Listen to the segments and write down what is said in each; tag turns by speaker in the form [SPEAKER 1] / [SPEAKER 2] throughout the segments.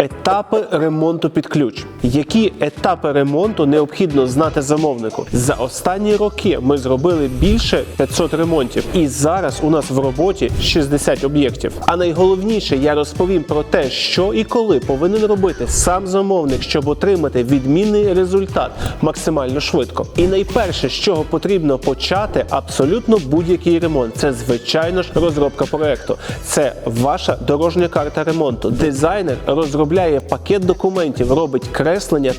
[SPEAKER 1] Етапи ремонту під ключ. Які етапи ремонту необхідно знати замовнику? За останні роки ми зробили більше 500 ремонтів, і зараз у нас в роботі 60 об'єктів. А найголовніше, я розповім про те, що і коли повинен робити сам замовник, щоб отримати відмінний результат максимально швидко. І найперше, з чого потрібно почати, абсолютно будь-який ремонт. Це звичайно ж розробка проекту. Це ваша дорожня карта ремонту. Дизайнер розробляє пакет документів, робить креслення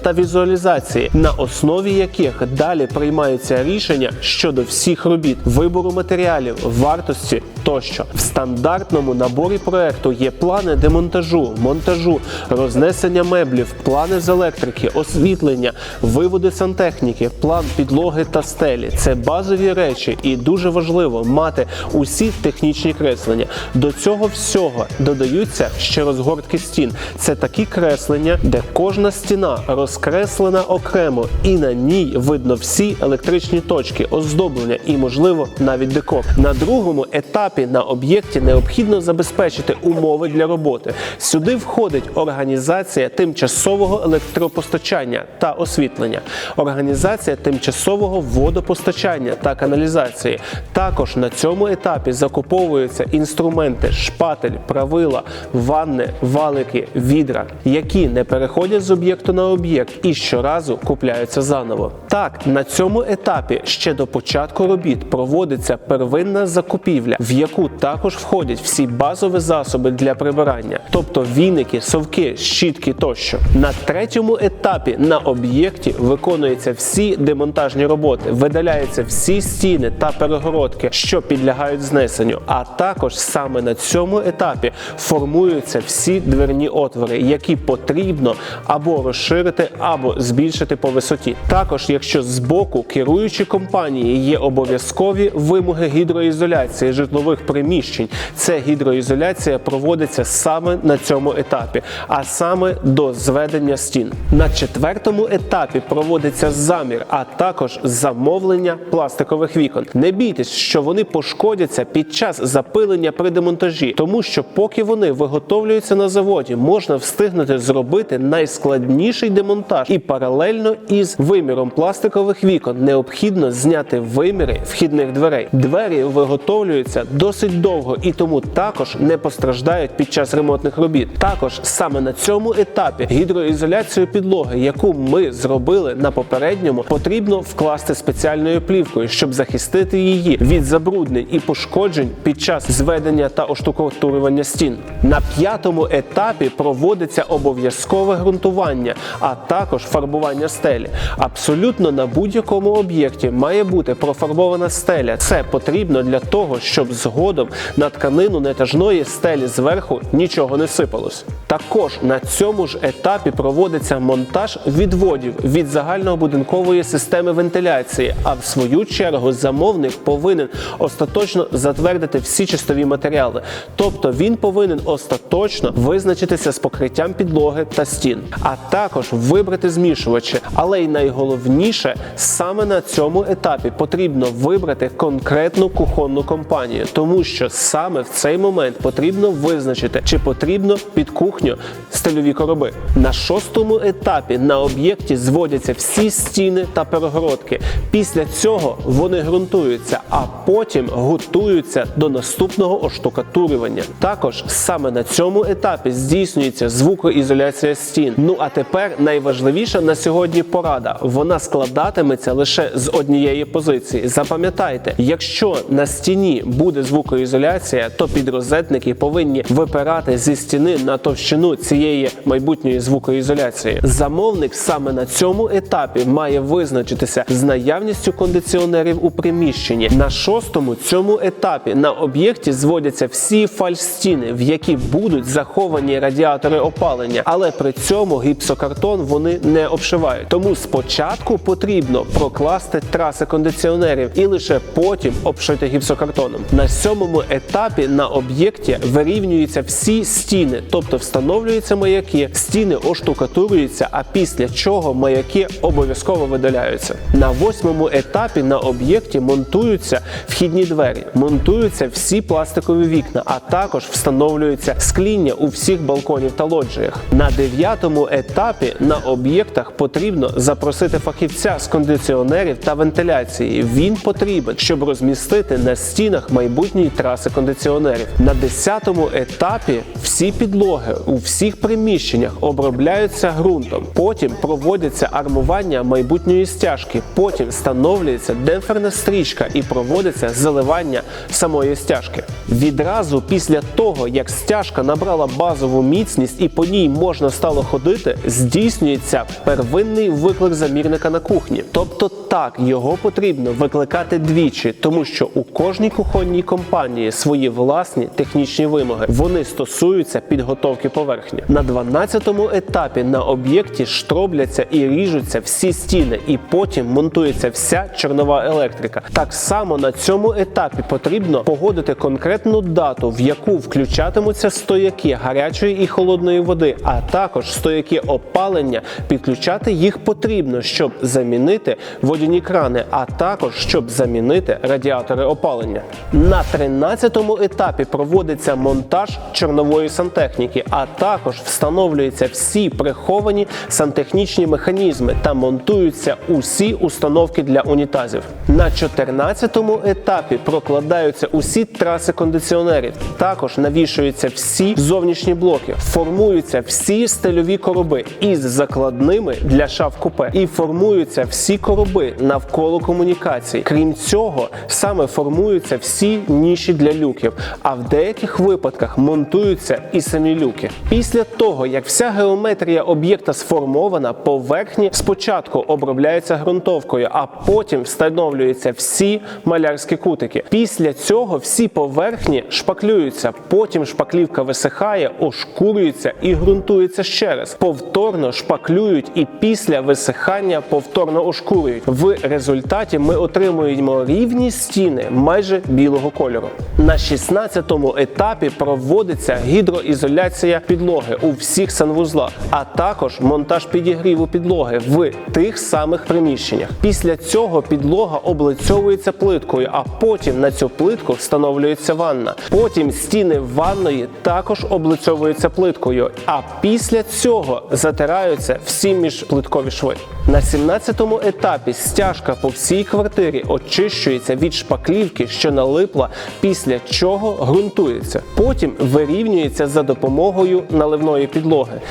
[SPEAKER 1] та візуалізації, на основі яких далі приймаються рішення щодо всіх робіт, вибору матеріалів, вартості тощо. В стандартному наборі проекту є плани демонтажу, монтажу, рознесення меблів, плани з електрики, освітлення, виводи сантехніки, план підлоги та стелі. Це базові речі, і дуже важливо мати усі технічні креслення. До цього всього додаються ще розгортки стін. Це такі креслення, де кожна стіна розкреслена окремо, і на ній видно всі електричні точки, оздоблення і, можливо, навіть декор. На другому етапі на об'єкті необхідно забезпечити умови для роботи. Сюди входить організація тимчасового електропостачання та освітлення, організація тимчасового водопостачання та каналізації. Також на цьому етапі закуповуються інструменти, шпатель, правила, ванни, валики, відра, які не переходять з об'єкту на об'єкт і щоразу купляються заново. Так, на цьому етапі ще до початку робіт проводиться первинна закупівля, в яку також входять всі базові засоби для прибирання, тобто віники, совки, щітки тощо. На третьому етапі на об'єкті виконуються всі демонтажні роботи, видаляються всі стіни та перегородки, що підлягають знесенню. А також саме на цьому етапі формуються всі дверні отвори, які потрібно або розширити, або збільшити по висоті. Також, якщо з боку керуючої компанії є обов'язкові вимоги гідроізоляції житлових приміщень, ця гідроізоляція проводиться саме на цьому етапі, а саме до зведення стін. На четвертому етапі проводиться замір, а також замовлення пластикових вікон. Не бійтесь, що вони пошкодяться під час запилення при демонтажі, тому що поки вони виготовлюються на заводі, можна встигнути зробити найскладніший демонтаж, і паралельно із виміром пластикових вікон необхідно зняти виміри вхідних дверей. Двері виготовлюються досить довго і тому також не постраждають під час ремонтних робіт. Також саме на цьому етапі гідроізоляцію підлоги, яку ми зробили на попередньому, потрібно вкласти спеціальною плівкою, щоб захистити її від забруднень і пошкоджень під час зведення та оштукатурювання стін. На п'ятому етапі проводиться обов'язкове ґрунтування, а також фарбування стелі. Абсолютно на будь-якому об'єкті має бути профарбована стеля. Це потрібно для того, щоб згодом на тканину нетажної стелі зверху нічого не сипалось. Також на цьому ж етапі проводиться монтаж відводів від загальнобудинкової системи вентиляції. А в свою чергу замовник повинен остаточно затвердити всі чистові матеріали. Тобто він повинен остаточно визначитися з покриттям підлоги та стін, а також вибрати змішувачі. Але й найголовніше саме на цьому етапі потрібно вибрати конкретну кухонну компанію, тому що саме в цей момент потрібно визначити, чи потрібно під кухню стильові короби. На шостому етапі на об'єкті зводяться всі стіни та перегородки. Після цього вони ґрунтуються, а потім готуються до наступного оштукатурювання. Також саме на цьому етапі здійснюється звукоізоляція стін. Ну а тепер найважливіша на сьогодні порада. Вона складатиметься лише з однієї позиції. Запам'ятайте, якщо на стіні буде звукоізоляція, то підрозетники повинні випирати зі стіни на товщину цієї майбутньої звукоізоляції. Замовник саме на цьому етапі має визначитися з наявністю кондиціонерів у приміщенні. На шостому цьому етапі на об'єкті зводяться всі фальстіни, в які будуть заховані радіатори опалення, але при цьому гіпсокартон вони не обшивають. Тому спочатку потрібно прокласти траси кондиціонерів і лише потім обшити гіпсокартоном. На сьомому етапі на об'єкті вирівнюються всі стіни, тобто встановлюються маяки, стіни оштукатурюються, а після чого маяки обов'язково видаляються. На восьмому етапі на об'єкті монтуються вхідні двері, монтуються всі пластикові вікна, а також встановлюється скління у всіх балконів та лоджіях. На дев'ятому етапі на об'єктах потрібно запросити фахівця з кондиціонерів та вентиляції. Він потрібен, щоб розмістити на стінах майбутньої траси кондиціонерів. На десятому етапі всі підлоги у всіх приміщеннях обробляються ґрунтом. Потім проводяться армування майбутньої стяжки. Потім встановлюється демпферна стрічка і проводиться заливання самої стяжки. Відразу після того, як стяжка набрала базову міцність і по ній можна стало ходити, здійснюється первинний виклик замірника на кухні. Тобто так його потрібно викликати двічі, тому що у кожній кухонній компанії свої власні технічні вимоги. Вони стосуються підготовки поверхні. На 12-му етапі на об'єкті штробляться і ріжуться всі стіни, і потім монтується вся чорнова електрика. Так само на цьому етапі потрібно погодити конкретну дату, в яку включатимуться стояки гарячої і холодної води, а також стояки опалення. Підключати їх потрібно, щоб замінити водяні крани, а також щоб замінити радіатори опалення. На 13-му етапі проводиться монтаж чорнової сантехніки, а також встановлюються всі приховані сантехнічні механізми та монтуються усі установки для унітазів. На 14-му етапі прокладаються усі траси кондиціонерів. Також навішуються всі зовнішні блоки, формуються всі стильові короби із закладними для шаф купе і формуються всі короби навколо комунікацій. Крім цього, саме формуються всі ніші для люків, а в деяких випадках монтуються і самі люки. Після того, як вся геометрія об'єкта сформована, поверхні спочатку обробляються ґрунтовкою, а потім встановлюються всі малярські кутики. Після цього всі поверхні шпаклюються, потім шпаклівка висихає, ошкурюється і ґрунтується ще раз. Повторно шпаклюють і після висихання повторно ошкурюють. В результаті ми отримуємо рівні стіни майже білого кольору. На 16-му етапі проводиться гідроізоляція підлоги у всіх санвузлах, а також монтаж підігріву підлоги в тих самих приміщеннях. Після цього підлога облицьовується плиткою, а потім на цю плитку встановлюється ванна. Потім стіни ванної також облицьовуються плиткою, а після цього затираються всі міжплиткові шви. На 17-му етапі стяжка по всій квартирі очищується від шпаклівки, що налипла, після чого ґрунтується. Потім вирівнюється за допомогою наливної підлоги.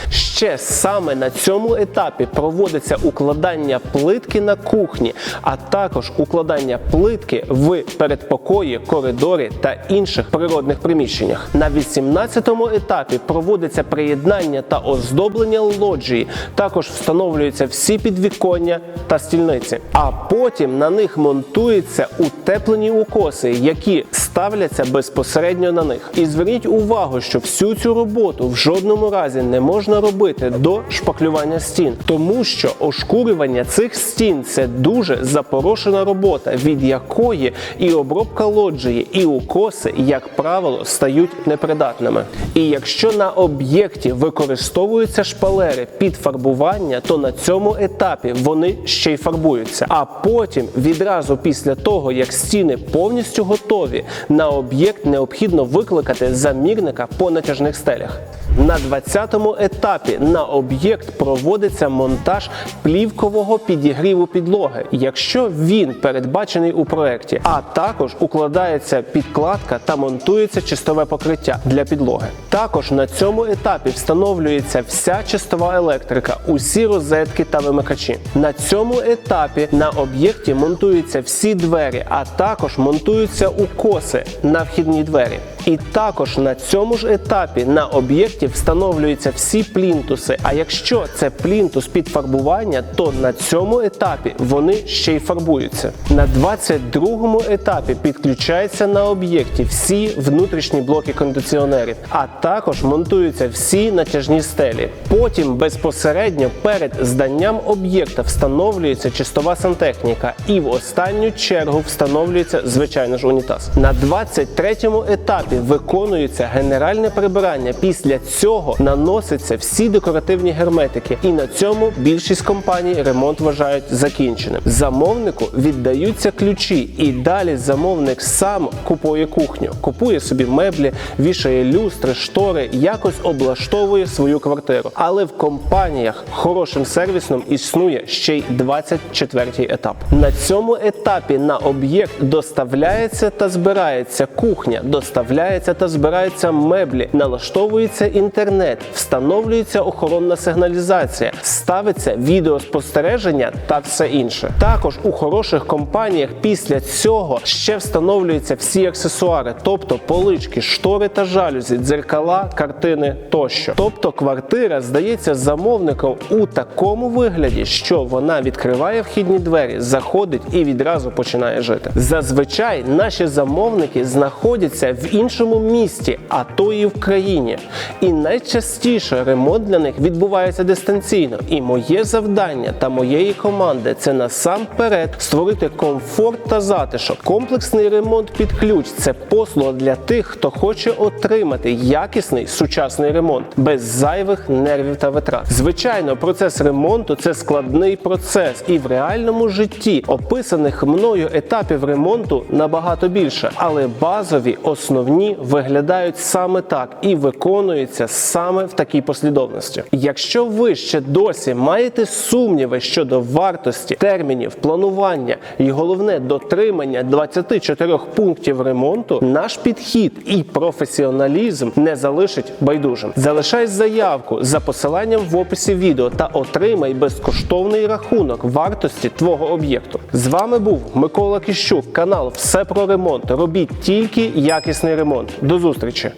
[SPEAKER 1] Ще саме на цьому етапі проводиться укладання плитки на кухні, а також укладання плитки в передпокої, коридорі та інших природних приміщеннях. На 18-му етапі проводиться приєднання та оздоблення лоджії. Також встановлюються всі підвіконня та стільниці. А потім на них монтуються утеплені укоси, які ставляться безпосередньо на них. І зверніть увагу, що всю цю роботу в жодному разі не можна робити до шпаклювання стін, тому що ошкурювання цих стін це дуже запорошена робота, від якої і обробка лоджії, і укоси, як правило, стають непридатними. І якщо на об'єкті використовуються шпалери під фарбування, то на цьому етапі вони ще й фарбуються. А потім, відразу після того, як стіни повністю готові, на об'єкт необхідно викликати замірника по натяжних стелях. На 20-му етапі на об'єкт проводиться монтаж плівкового підігріву підлоги, якщо він передбачений у проєкті, а також укладається підкладка та монтується чистове покриття для підлоги. Також на цьому етапі встановлюється вся чистова електрика, усі розетки та вимикачі. На цьому етапі на об'єкті монтуються всі двері, а також монтуються укоси на вхідні двері. І також на цьому ж етапі на об'єкті встановлюються всі плінтуси. А якщо це плінтус під фарбування, то на цьому етапі вони ще й фарбуються. На 22-му етапі підключаються на об'єкті всі внутрішні блоки кондиціонерів, а також монтуються всі натяжні стелі. Потім безпосередньо перед зданням об'єкта встановлюється чистова сантехніка, і в останню чергу встановлюється звичайно ж унітаз. На 23-му етапі виконується генеральне прибирання. Після цього наносяться всі декоративні герметики, і на цьому більшість компаній ремонт вважають закінченим. Замовнику віддаються ключі, і далі замовник сам купує кухню, купує собі меблі, вішає люстри, штори, якось облаштовує свою квартиру. Але в компаніях хорошим сервісом існує ще й 24-й етап. На цьому етапі на об'єкт доставляється та збирається кухня, доставляється та збираються меблі, налаштовується інтернет, встановлюється охоронна сигналізація, ставиться відеоспостереження та все інше. Також у хороших компаніях після цього ще встановлюються всі аксесуари, тобто полички, штори та жалюзі, дзеркала, картини тощо. Тобто квартира здається замовником у такому вигляді, що вона відкриває вхідні двері, заходить і відразу починає жити. Зазвичай наші замовники знаходяться в іншому місті, а то і в країні. І найчастіше ремонт для них відбувається дистанційно. І моє завдання та моєї команди це насамперед створити комфорт та затишок. Комплексний ремонт під ключ це послуга для тих, хто хоче отримати якісний сучасний ремонт без зайвих нервів та витрат. Звичайно, процес ремонту це складний процес, і в реальному житті описаних мною етапів ремонту набагато більше, але базові основні виглядають саме так і виконуються саме в такій послідовності. Якщо ви ще досі маєте сумніви щодо вартості, термінів, планування і головне дотримання 24 пунктів ремонту, наш підхід і професіоналізм не залишить байдужим. Залишай заявку за посиланням в описі відео та отримай безкоштовний рахунок вартості твого об'єкту. З вами був Микола Кіщук, канал Все про ремонт. Робіть тільки якісний ремонт. До зустрічі!